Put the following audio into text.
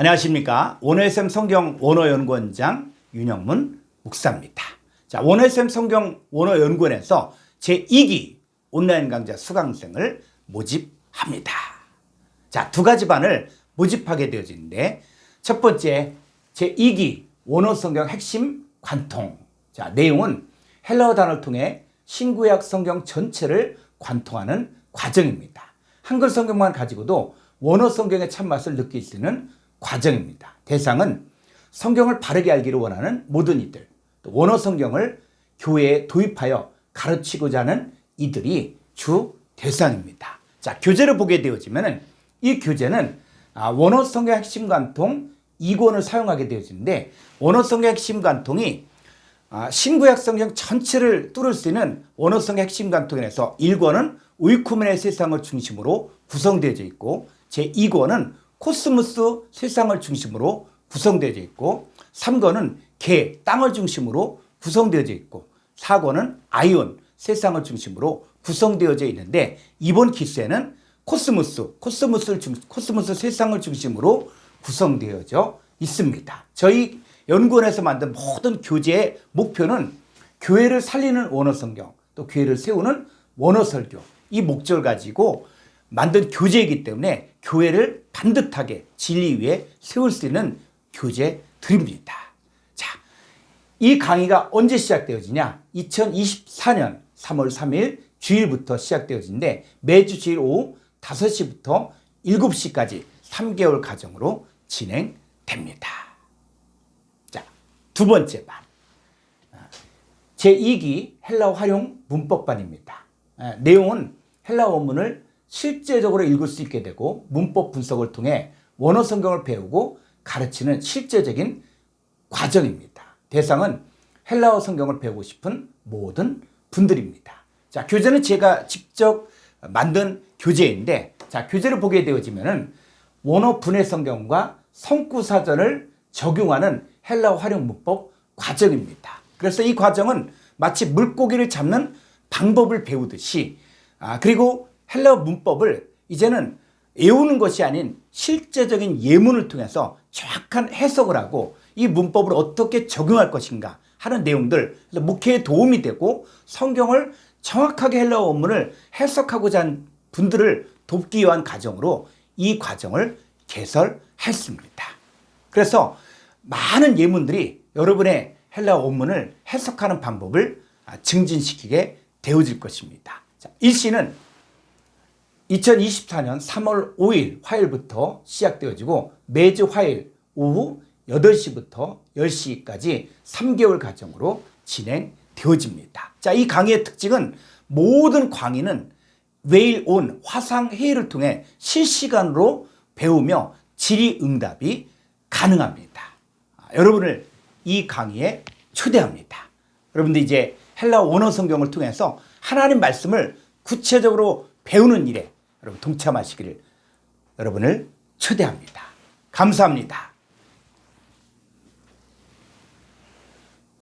안녕하십니까. 원어SM 성경 원어연구원장 윤영문 목사입니다. 자, 원어SM 성경 원어연구원에서 제2기 온라인 강좌 수강생을 모집합니다. 자, 두 가지 반을 모집하게 되어지는데 첫 번째 제2기 원어 성경 핵심 관통. 자, 내용은 헬라어 단어를 통해 신구약 성경 전체를 관통하는 과정입니다. 한글 성경만 가지고도 원어 성경의 참맛을 느낄 수 있는 과정입니다. 대상은 성경을 바르게 알기를 원하는 모든 이들, 또 원어 성경을 교회에 도입하여 가르치고자 하는 이들이 주 대상입니다. 자, 교재를 보게 되어지면은 이 교재는 아, 원어 성경 핵심 관통 2권을 사용하게 되어지는데 원어 성경 핵심 관통이 아, 신구약 성경 전체를 뚫을 수 있는 원어 성경 핵심 관통에서 1권은 우이쿠멘의 세상을 중심으로 구성되어져 있고 제2권은 코스모스 세상을 중심으로 구성되어져 있고 3권은 개, 땅을 중심으로 구성되어져 있고 4권은 아이온, 세상을 중심으로 구성되어져 있는데 이번 기세는 코스모스, 코스모스를 중, 코스모스 세상을 중심으로 구성되어져 있습니다. 저희 연구원에서 만든 모든 교재의 목표는 교회를 살리는 원어 성경, 또 교회를 세우는 원어 설교 이 목적을 가지고 만든 교재이기 때문에 교회를 반듯하게 진리 위에 세울 수 있는 교재들입니다. 자, 이 강의가 언제 시작되어지냐? 2024년 3월 3일 주일부터 시작되어지는데 매주 주일 오후 5시부터 7시까지 3개월 과정으로 진행됩니다. 자, 두 번째 반. 제2기 헬라어 활용 문법반입니다. 아, 내용은 헬라어 원문을 실제적으로 읽을 수 있게 되고 문법 분석을 통해 원어 성경을 배우고 가르치는 실제적인 과정입니다. 대상은 헬라어 성경을 배우고 싶은 모든 분들입니다. 자, 교재는 제가 직접 만든 교재인데 자, 교재를 보게 되어지면은 원어 분해 성경과 성구 사전을 적용하는 헬라어 활용 문법 과정입니다. 그래서 이 과정은 마치 물고기를 잡는 방법을 배우듯이 아, 그리고 헬라어 문법을 이제는 외우는 것이 아닌 실제적인 예문을 통해서 정확한 해석을 하고 이 문법을 어떻게 적용할 것인가 하는 내용들 목회에 도움이 되고 성경을 정확하게 헬라어 원문을 해석하고자 한 분들을 돕기 위한 과정으로 이 과정을 개설했습니다. 그래서 많은 예문들이 여러분의 헬라어 원문을 해석하는 방법을 아, 증진시키게 되어질 것입니다. 자, 일시는 2024년 3월 5일 화요일부터 시작되어지고 매주 화요일 오후 8시부터 10시까지 3개월 과정으로 진행되어집니다. 자, 이 강의의 특징은 모든 강의는 웨일온 화상 회의를 통해 실시간으로 배우며 질의응답이 가능합니다. 아, 여러분을 이 강의에 초대합니다. 여러분들 이제 헬라 원어 성경을 통해서 하나님 말씀을 구체적으로 배우는 일에 여러분 동참하시기를 여러분을 초대합니다. 감사합니다.